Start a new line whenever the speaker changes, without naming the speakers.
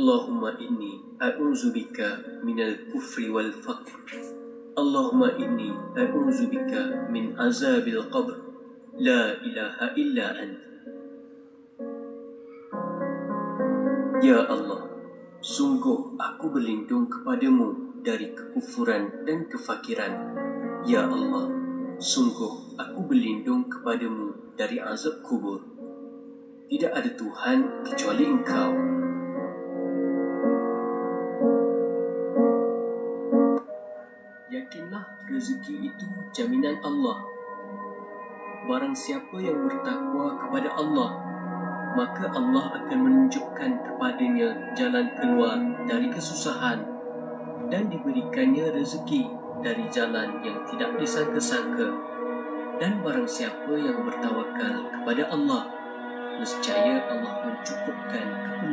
اللهم إني أعوذ بك من wal والفقر Allahumma inni أعوذ min azab al qabr. La إله illa أنت Ya Allah, sungguh aku berlindung kepadamu dari kekufuran dan kefakiran. Ya Allah sungguh aku berlindung kepadamu dari azab kubur. Tidak ada tuhan kecuali engkau. Yakinlah rezeki itu jaminan Allah. Barang siapa yang bertakwa kepada Allah, maka Allah akan menunjukkan kepadanya jalan keluar dari kesusahan dan diberikannya rezeki dari jalan yang tidak disangka-sangka. Dan barang siapa yang bertawakal kepada Allah, nescaya Allah mencukupkan keperluannya.